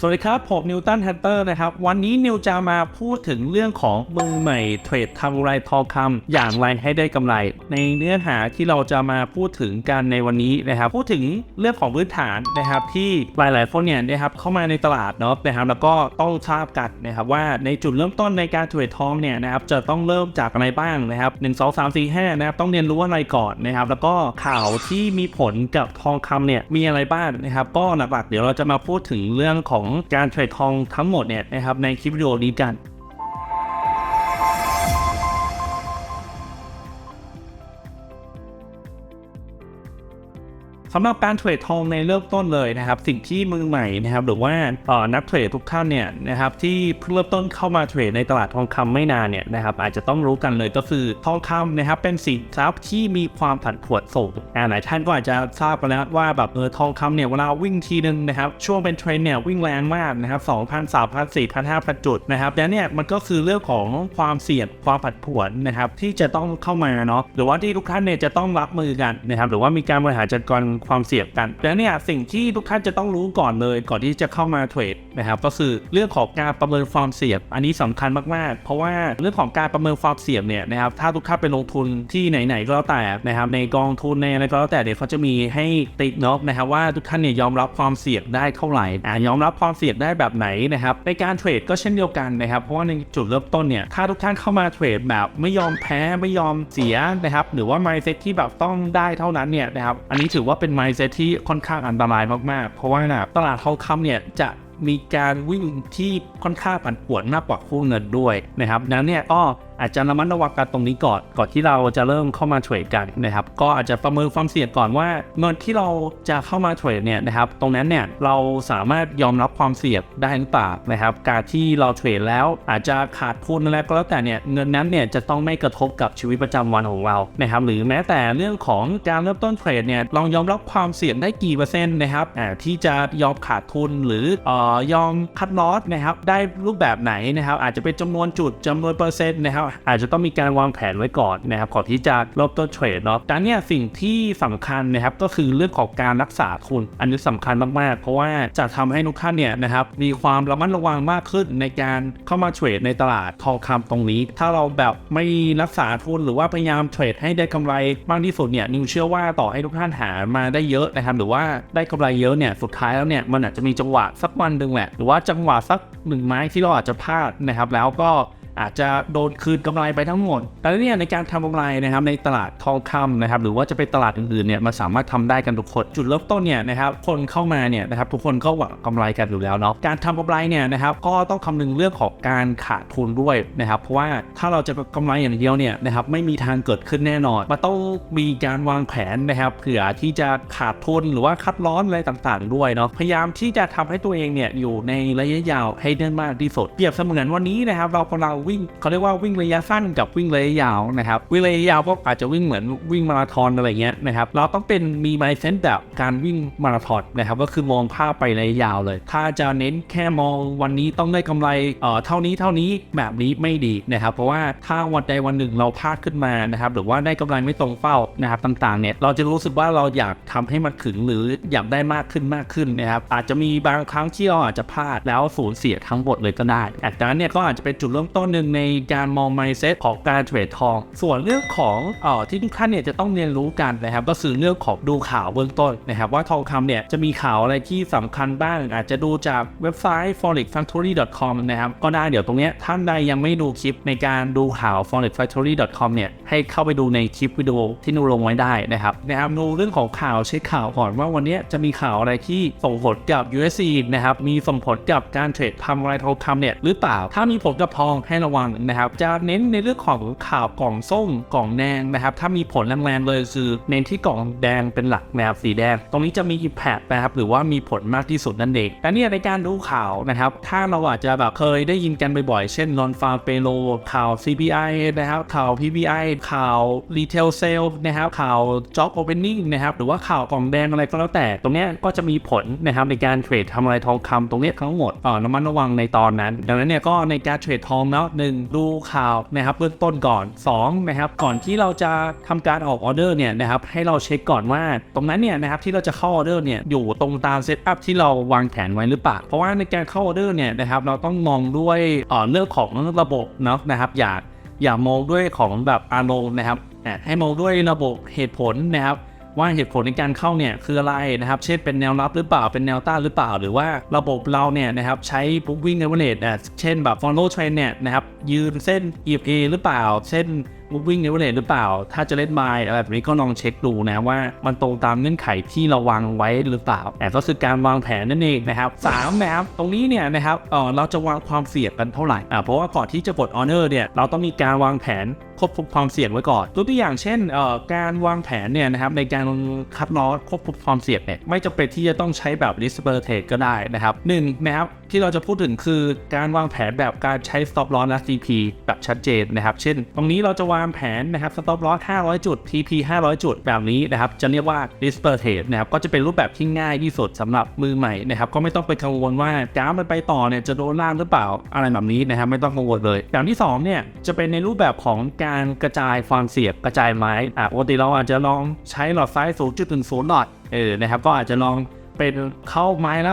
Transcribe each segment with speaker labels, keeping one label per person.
Speaker 1: สวัสดีครับ ผมนิวตันแฮันเตอร์นะครับ วันนี้นิวจะมาพูดถึงเรื่องของมือใหม่เทรดทำไรทองคำอย่างไรให้ได้กำไร ในเนื้อหาที่เราจะมาพูดถึงกันในวันนี้นะครับ พูดถึงเรื่องของพื้นฐานนะครับที่หลาย ๆ คนเนี่ยนะครับเข้ามาในตลาดเนาะนะครับ แล้วก็ต้องทราบกันนะครับว่าในจุดเริ่มต้นในการเทรดทองเนี่ยนะครับจะต้องเริ่มจากอะไรบ้างนะครับ1 2 3 4 5นะครับต้องเรียนรู้อะไรก่อนนะครับแล้วก็ข่าวที่มีผลกับทองคำเนี่ยมีอะไรบ้างนะครับ ก็หลักๆเดี๋ยวเราจะมาพูดถึงเรื่องของการเทรดทองทั้งหมดเนี่ยนะครับในคลิปวิดีโอนี้กัน สำหรับการเทรดทองในเริ่มต้นเลยนะครับสิ่งที่มือใหม่นะครับหรือว่านักเทรดทุกท่านเนี่ยนะครับที่เพิ่งเริ่มต้นเข้ามาเทรดในตลาดทองคำไม่นานเนี่ยนะครับอาจจะต้องรู้กันเลยก็คือทองคำนะครับเป็นสินทรัพย์ที่มีความผันผวนสูงอ่าหลายท่านก็อาจจะทราบกันแล้วว่าแบบเออทองคำเนี่ยเวลาวิ่งทีนึงนะครับช่วงเป็นเทรนเนี่ยวิ่งแรงมากนะครับ2,000 3,000 4,000 5,000จุดนะครับแล้วเนี่ยมันก็คือเรื่องของความเสี่ยงความผันผวนนะครับที่จะต้องเข้ามาเนาะหรือว่าที่ทุกท่านเนี่ยจะต้องรับมือกันนะครับหรือว่ามีการบริหารจัดการความเสี่ยงกันแล้วเนี่ยสิ่งที่ทุกท่านจะต้องรู้ก่อนเลย ก่อนที่จะเข้ามาเทรดนะครับก็คือเรื่องของการประเมินความเสี่ยงอันนี้สำคัญมากๆ เพราะว่าเรื่องของการประเมินความเสี่ยงเนี่ยนะครับถ้าทุกท่านไปลงทุนที่ไหนๆก็แล้วแต่นะครับในกองทุนในอะไรก็แล้วแต่เดี๋ยวเขาจะมีให้ติดเนาะนะครับว่าทุกท่านเนี่ยยอมรับความเสี่ยงได้เท่าไหร่อ่ายอมรับความเสี่ยงได้แบบไหนนะครับในการเทรดก็เช่นเดียวกันนะครับเพราะว่าในจุดเริ่มต้นเนี่ยถ้าทุกท่านเข้ามาเทรดแบบไม่ยอมแพ้ไม่ยอมเสียนะครับหรือว่า mindset ที่แบบต้องได้เท่านั้นเนี่ยนะครับอันนี้ถือว่าเป็น mindset ที่ค่อนข้างอันตรายมาก ๆ เพราะว่านะตลาดทองคำเนี่ยจะมีการวิ่งที่ค่อนข้างผันผวนมากกว่าคู่เงินด้วยนะครับดังนั้นเนี่ยก็ อาจจะระมัดระวังกันตรงนี้ก่อนก่อนที่เราจะเริ่มเข้ามาเทรดกันนะครับก็อาจจะประเมินความเสี่ยงก่อนว่าเงินที่เราจะเข้ามาเทรดเนี่ยนะครับตรงนั้นเนี่ยเราสามารถยอมรับความเสี่ยงได้หรือเปล่านะครับการที่เราเทรดแล้วอาจจะขาดทุนอะไรก็แล้วแต่เนี่ยเงินนั้นเนี่ยจะต้องไม่กระทบกับชีวิตประจำวันของเรานะครับหรือแม้แต่เรื่องของการเริ่มต้นเทรดเนี่ยลองยอมรับความเสี่ยงได้กี่เปอร์เซ็นต์นะครับอ่าที่จะยอมขาดทุนหรือเอ่อยอมคัดลอสนะครับได้รูปแบบไหนนะครับอาจจะเป็นจำนวนจุดจำนวนเปอร์เซ็นต์นะครับอาจจะต้องมีการวางแผนไว้ก่อนนะครับก่อนที่จะเริ่มต้นเทรดเนาะแต่เนี่ยสิ่งที่สำคัญนะครับก็คือเรื่องของการรักษาทุน อันนี้สำคัญมากๆ เพราะว่าจะทำให้ทุกท่านเนี่ยนะครับมีความระมัดระวังมากขึ้นในการเข้ามาเทรดในตลาดทองคำตรงนี้ ถ้าเราแบบไม่รักษาทุนหรือว่าพยายามเทรดให้ได้กำไรมากที่สุดเนี่ยนิวเชื่อว่าต่อให้ทุกท่านหามาได้เยอะนะครับหรือว่าได้กำไรเยอะเนี่ยสุดท้ายแล้วเนี่ยมันอาจจะมีจังหวะสักวันหนึ่งแหละหรือว่าจังหวะสักหนึ่งไม้ที่เราอาจจะพลาดนะครับแล้วก็ อาจจะโดนคืนกำไรไปทั้งหมด แต่เนี่ยในการทำกำไรนะครับในตลาดทองคำนะครับหรือว่าจะเป็นตลาดอื่นๆเนี่ยมันสามารถทำได้กันทุกคน จุดเริ่มต้นเนี่ยนะครับคนเข้ามาเนี่ยนะครับทุกคนก็หวังกำไรกันอยู่แล้วเนาะการทำกำไรเนี่ยนะครับก็ต้องคำนึงเรื่องของการขาดทุนด้วยนะครับเพราะว่าถ้าเราจะกำไรอย่างเดียวเนี่ยนะครับไม่มีทางเกิดขึ้นแน่นอนมันต้องมีการวางแผนนะครับเผื่อที่จะขาดทุนหรือว่าคัดล้อนอะไรต่างๆ ด้วยเนาะพยายามที่จะทำให้ตัวเองเนี่ยอยู่ในระยะยาวให้ได้มากที่สุดเปรียบเสมือนวันนี้นะครับเรากำลังวิ่งเขาเรียกว่าวิ่งระยะสั้นกับวิ่งระยะยาวนะครับวิ่งระยะยาวก็อาจจะวิ่งเหมือนวิ่งมาราธอนอะไรเงี้ยนะครับเราต้องเป็นมีไมเซนแบบการวิ่งมาราธอนนะครับก็คือมองภาพไประยะยาวเลย ถ้าจะเน้นแค่มองวันนี้ต้องได้กำไรเอ่อเท่านี้เท่านี้แบบนี้ไม่ดีนะครับ เพราะว่าถ้าวันใดวันหนึ่งเราพลาดขึ้นมานะครับหรือว่าได้กำไรไม่ตรงเป้านะครับต่างๆเนี่ยเราจะรู้สึกว่าเราอยากทำให้มันขึงหรืออยากได้มากขึ้นมากขึ้นนะครับอาจจะมีบางครั้งที่เราอาจจะพลาดแล้วสูญเสียทั้งหมดเลยก็ได้แต่ดังนั้นเนี่ยก็อาจจะเป็นจุดเริ่มต้นหนึ่งในการมอง mindset ของการเทรดทอง ส่วนเรื่องของเอ่อที่ทุกท่านเนี่ยจะต้องเรียนรู้กันนะครับ ก็คือเรื่องของดูข่าวเบื้องต้นนะครับ ว่าทองคำเนี่ยจะมีข่าวอะไรที่สำคัญบ้าง อาจจะดูจากเว็บไซต์ forexfactory.com นะครับ ก็ได้เดี๋ยวตรงเนี้ยท่านใดยังไม่ดูคลิปในการดูข่าว forexfactory.com เนี่ยให้เข้าไปดูในคลิปวิดีโอที่นูลงไว้ได้นะครับนะครับดูเรื่องของข่าวเช็คข่าวก่อนว่าวันนี้จะมีข่าวอะไรที่ส่งผลกับ USC นะครับมีส่งผลกับการเทรดทำอะไรทองคำเนี่ยหรือเปล่า ถ้ามีผลกับทองให้รระวังนะครับ จะเน้นในเรื่องของข่าวกล่องส้มกล่องแดงนะครับ ถ้ามีผลแรงๆเลยคือเน้นที่กล่องแดงเป็นหลักแนวสีแดง ตรงนี้จะมี impact นะครับหรือว่ามีผลมากที่สุดนั่นเองแต่เนี่ยในการดูข่าวนะครับ ถ้าเราอาจจะแบบเคยได้ยินกันบ่อยๆ เช่น non farm payroll ข่าว CPI นะครับ ข่าว PPI ข่าว retail sale นะครับข่าว job opening นะครับหรือว่าข่าวกล่องแดงอะไรก็แล้วแต่ ตรงนี้ก็จะมีผลนะครับในการเทรดทำอะไรทองคำตรงนี้ทั้งหมดเอ่าระมัดระวังในตอนนั้น ดังนั้นเนี่ยก็ในการเทรดทองเนาะ1 ดูข่าวนะครับเบื้องต้นก่อน2นะครับก่อนที่เราจะทำการออกออเดอร์เนี่ยนะครับให้เราเช็คก่อนว่า ตรงนั้นเนี่ยนะครับที่เราจะเข้าออเดอร์เนี่ยอยู่ตรงตามเซตอัพที่เราวางแผนไว้หรือเปล่าเพราะว่าในการเข้าออเดอร์เนี่ยนะครับเราต้องมองด้วยเอ่อเรื่องของระบบเนาะนะครับอย่าอย่ามองด้วยของแบบอารมณ์นะครับให้มองด้วยระบบเหตุผลนะครับ ว่าเหตุผลในการเข้าเนี่ยคืออะไรนะครับ เช่นเป็นแนวรับหรือเปล่าเป็นแนวต้านหรือเปล่า หรือว่าระบบเราเนี่ยนะครับใช้ moving average อะเช่นแบบ follow trend เนี่ยนะครับยืนเส้น EMA หรือเปล่า เช่น moving average หรือเปล่า ถ้าจะเล่น buy อะไรแบบนี้ก็ลองเช็คดูนะว่ามันตรงตามเงื่อนไขที่เราวางไว้หรือเปล่าแต่ก็คือการวางแผนนั่นเองนะครับสามนะครับตรงนี้เนี่ยนะครับเออเราจะวางความเสี่ยงกันเท่าไหร่อ่าเพราะว่าก่อนที่จะกด honor เนี่ยเราต้องมีการวางแผน ควบคุมความเสี่ยงไว้ก่อนตัวตัวอย่างเช่นการวางแผนเนี่ยนะครับในการคัดลอสควบคุมความเสี่ยงเนี่ยไม่จำเป็นที่จะต้องใช้แบบ risk per trade ก็ได้นะครับหนึ่งนะครับที่เราจะพูดถึงคือการวางแผนแบบการใช้ stop loss และ TP แบบชัดเจนนะครับ เช่น ตรงนี้เราจะวางแผนนะครับ stop loss 500 จุด TP 500 จุดแบบนี้นะครับ จะเรียกว่า risk per trade นะครับ ก็จะเป็นรูปแบบที่ง่ายที่สุดสำหรับมือใหม่นะครับ ก็ไม่ต้องไปกังวลว่ากราฟมันไปต่อเนี่ยจะโดนล่างหรือเปล่าอะไรแบบนี้นะครับ ไม่ต้องกังวลเลยอย่างที่สองเนี่ยจะเป็นในรูปแบบของการการกระจายความเสียบกระจายไม้อะปกติเราอาจจะลองใช้หลอดไฟ0.10หลอดเออนะครับก็อาจจะลอง เป็นเข้าไม้ละ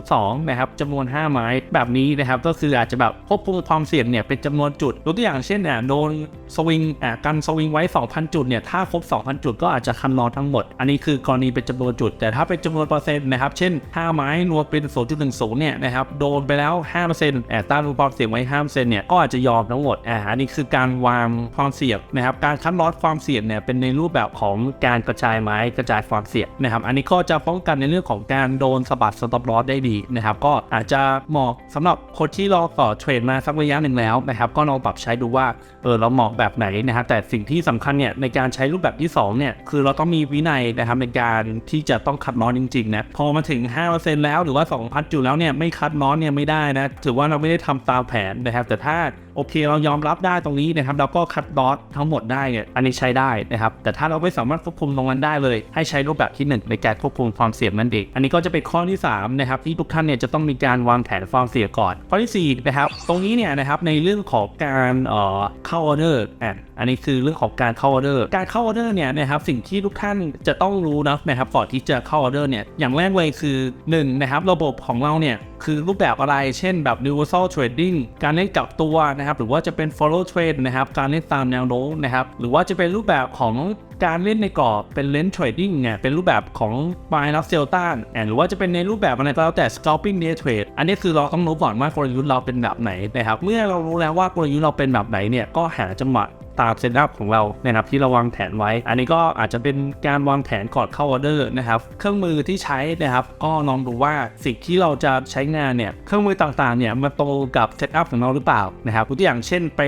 Speaker 1: 0.02นะครับจำนวน 5 ไม้แบบนี้นะครับก็คืออาจจะแบบควบคุมความเสี่ยงเนี่ยเป็นจำนวนจุดยกตัวอย่างเช่นอะโดนสวิงอะกันสวิงไว้ 2,000 จุดเนี่ยถ้าครบ 2,000 จุดก็อาจจะคันลอทั้งหมด อันนี้คือกรณีเป็นจำนวนจุด แต่ถ้าเป็นจำนวนเปอร์เซ็นต์นะครับเช่น 5 ไม้รวมเป็น 0.10 เนี่ยนะครับโดนไปแล้ว5%แอบต้านรูปความเสี่ยงไว้5%เนี่ยก็อาจจะยอมทั้งหมดอ่าอันนี้คือการวางความเสี่ยงนะครับการคัดลอสความเสี่ยงเนี่ยเป็นในรูปแบบของการกระจายไม้กระจายความเสี่ยงนะครับอันนี้ก็จะป้องกันในเรื่องของการโดนสะบัดสต็อปลอสได้ดีนะครับก็อาจจะเหมาะสำหรับคนที่รอต่อเทรดมาสักระยะหนึ่งแล้วนะครับก็ลองปรับใช้ดูว่าเออเราเหมาะแบบไหนนะครับแต่สิ่งที่สำคัญเนี่ยในการใช้รูปแบบที่สองเนี่ยคือเราต้องมีวินัยนะครับในการที่จะต้องคัดลอสจริงๆนะพอมาถึง 5%แล้วหรือว่า 2,000จุดแล้วเนี่ยไม่คัดลอสเนี่ยไม่ได้นะถือว่าเราไม่ได้ทำตามแผนนะครับแต่ถ้า โอเคเรายอมรับได้ตรงนี้นะครับเราก็คัดลอสทั้งหมดได้เนี่ยอันนี้ใช้ได้นะครับแต่ถ้าเราไม่สามารถควบคุมตรงนั้นได้เลย ให้ใช้รูปแบบที่ 1 ในการควบคุมความเสี่ยงนั่นเองอันนี้ก็จะเป็นข้อที่3นะครับที่ทุกท่านเนี่ยจะต้องมีการวางแผนความเสี่ยงก่อน ข้อที่4นะครับตรงนี้เนี่ยนะครับในเรื่องของการเอ่อเข้าออเดอร์อะอันนี้คือเรื่องของการเข้าออเดอร์การเข้าออเดอร์เนี่ยนะครับสิ่งที่ทุกท่านจะต้องรู้นะนะครับก่อนที่จะเข้าออเดอร์เนี่ยอย่างแรกเลยคือ1นะครับระบบของเราเนี่ยคือรูปแบบอะไร เช่นแบบ universal trading การเล่นกับตัวนะครับหรือว่าจะเป็น follow trade นะครับการเล่นตามแนวโน้มนะครับหรือว่าจะเป็นรูปแบบของการเล่นในกรอบเป็น lens trading เนี่ยเป็นรูปแบบของ buy and sell ต้านหรือว่าจะเป็นในรูปแบบอะไรก็แล้วแต่ scalping day trade อันนี้คือเราต้องรู้ก่อนว่ากลยุทธ์เราเป็นแบบไหนนะครับเมื่อเรารู้แล้วว่ากลยุทธ์เราเป็นแบบไหนเนี่ยก็หาจังหวะ ตามเซตอัพของเรานะครับที่เราวางแผนไว้ อันนี้ก็อาจจะเป็นการวางแผนก่อนเข้าออเดอร์นะครับเครื่องมือที่ใช้นะครับก็ลองดูว่าสิ่งที่เราจะใช้งานเนี่ยเครื่องมือต่างๆเนี่ยมันตรงกับเซตอัพของเราหรือเปล่านะครับตัวอย่างเช่นไป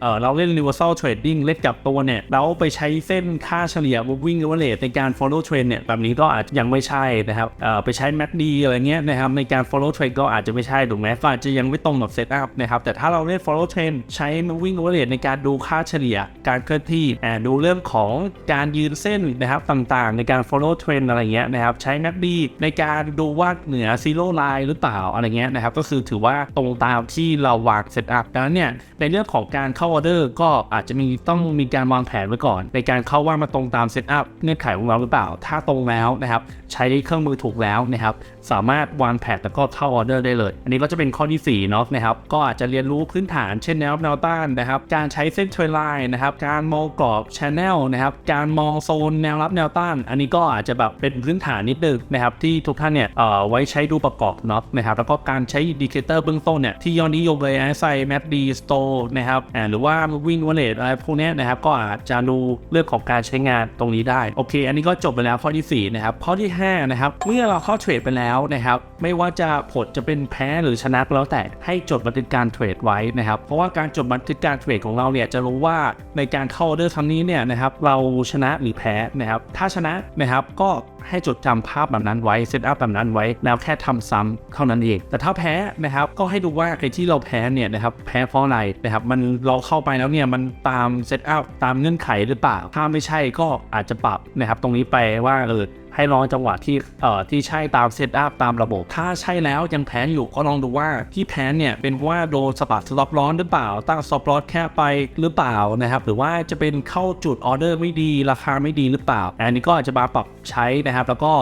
Speaker 1: เออเราเล่น universal trading เล่นกับตัวเนี่ยเราไปใช้เส้นค่าเฉลี่ย moving average ในการ follow trend เนี่ยแบบนี้ก็อาจจะยังไม่ใช่นะครับเออไปใช้ MACD อะไรเงี้ยนะครับในการ follow trend ก็อาจจะไม่ใช่ถูกไหมก็อาจจะยังไม่ตรงกับเซตอัพนะครับแต่ถ้าเราเล่น follow trend ใช้ moving average ในการดูค่าเฉลี่ยการเคลื่อนที่ดูเรื่องของการยืนเส้นนะครับต่างๆ ในการ follow trend อะไรเงี้ยนะครับใช้ MACD ในการดูว่าเหนือ zero line หรือเปล่าอะไรเงี้ยนะครับก็คือถือว่าตรงตามที่เราวางเซตอัพดังนั้นเนี่ยในเรื่องของการเข้าออเดอร์ก็อาจจะมีต้องมีการวางแผนไว้ก่อน ในการเข้าว่ามาตรงตามเซตอัพเงื่อนไขของเราหรือเปล่า ถ้าตรงแล้วนะครับใช้เครื่องมือถูกแล้วนะครับสามารถวางแผนแล้วก็เข้าออเดอร์ได้เลย อันนี้ก็จะเป็นข้อที่4เนาะนะครับก็อาจจะเรียนรู้พื้นฐานเช่นแนวแนวต้านนะครับการใช้เส้นเทรนไลน์นะครับการมองกรอบชแนลนะครับการมองโซนแนวรับแนวต้าน อันนี้ก็อาจจะแบบเป็นพื้นฐานนิดนึงนะครับที่ทุกท่านเนี่ยเอ่อไว้ใช้ดูประกอบเนาะนะครับแล้วก็การใช้อินดิเคเตอร์เบื้องต้นเนี่ยที่ยอดนิยมเลยไอซแมดดีสโตนะครับหรือว่าวิ่งวอลเลตอะไรพวกนี้นะครับก็อาจจะดูเรื่องของการใช้งานตรงนี้ได้โอเค อันนี้ก็จบไปแล้วข้อที่4นะครับข้อที่5นะครับเมื่อเราเข้าเทรดไปแล้วนะครับไม่ว่าจะผลจะเป็นแพ้หรือชนะแล้วแต่ให้จดบันทึกการเทรดไว้นะครับเพราะว่าการจดบันทึกการเทรดของเราเนี่ยจะรู้ว่าในการเข้าออเดอร์ครั้งนี้เนี่ยนะครับเราชนะหรือแพ้นะครับถ้าชนะนะครับก็ให้จดจำภาพแบบนั้นไว้เซตอัพแบบนั้นไว้แล้วแค่ทำซ้ำเท่านั้นเอง แต่ถ้าแพ้นะครับก็ให้ดูว่าไอ้ที่เราแพ้เนี่ยนะครับแพ้เพราะอะไรนะครับมันเราเข้าไปแล้วเนี่ยมันตามเซตอัพตามเงื่อนไขหรือเปล่าถ้าไม่ใช่ก็อาจจะปรับนะครับตรงนี้ไปว่าเออ ให้ลองจังหวะที่เอ่อที่ใช่ตามเซตอัพตามระบบ ถ้าใช่แล้วยังแพ้อยู่ก็ลองดูว่าที่แพ้เนี่ยเป็นว่าโดนสะบัดสต็อปร้อนหรือเปล่า ตั้งสต็อปร้อนแค่ไปหรือเปล่านะครับ หรือว่าจะเป็นเข้าจุดออเดอร์ไม่ดี ราคาไม่ดีหรือเปล่า อันนี้ก็อาจจะมาปรับใช้นะครับ แล้วก็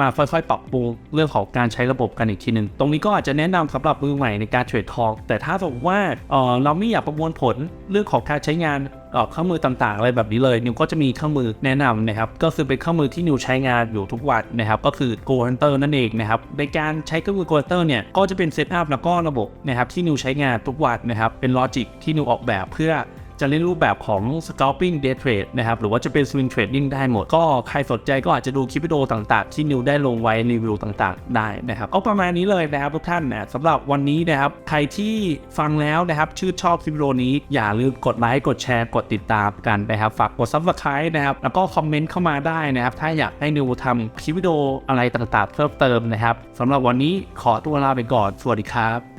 Speaker 1: มาค่อยๆ ปรับปรุงเรื่องของการใช้ระบบกันอีกทีหนึ่ง ตรงนี้ก็อาจจะแนะนำสำหรับมือใหม่ในการเทรดทอง แต่ถ้าสมมติว่าเออเราไม่อยากประมวลผลเรื่องของการใช้งาน เครื่องมือต่างๆอะไรแบบนี้เลย นิวก็จะมีเครื่องมือแนะนำนะครับ ก็คือเป็นเครื่องมือที่นิวใช้งานอยู่ทุกวันนะครับ ก็คือ Go Hunter นั่นเองนะครับ ในการใช้เครื่องมือ Go Hunter เนี่ย ก็จะเป็นเซตอัพแล้วก็ระบบนะครับที่นิวใช้งานทุกวันนะครับ เป็นลอจิกที่นิวออกแบบเพื่อ จะเล่นรูปแบบของ scalping day trade นะครับ หรือว่าจะเป็น swing trading ได้หมด ก็ใครสนใจก็อาจจะดูคลิปวิดีโอต่างๆ ที่นิวได้ลงไว้รีวิวต่างๆ ได้นะครับ ก็ประมาณนี้เลยนะครับทุกท่านนะสำหรับวันนี้นะครับ ใครที่ฟังแล้วนะครับ ชื่นชอบคลิปวิดีโอนี้ อย่าลืมกดไลค์ กดแชร์ กดติดตามกันนะครับ ฝากกด subscribe นะครับ แล้วก็คอมเมนต์เข้ามาได้นะครับ ถ้าอยากให้นิวทำคลิปวิดีโออะไรต่างๆ เพิ่มเติมนะครับสำหรับวันนี้ขอตัวลาไปก่อน สวัสดีครับ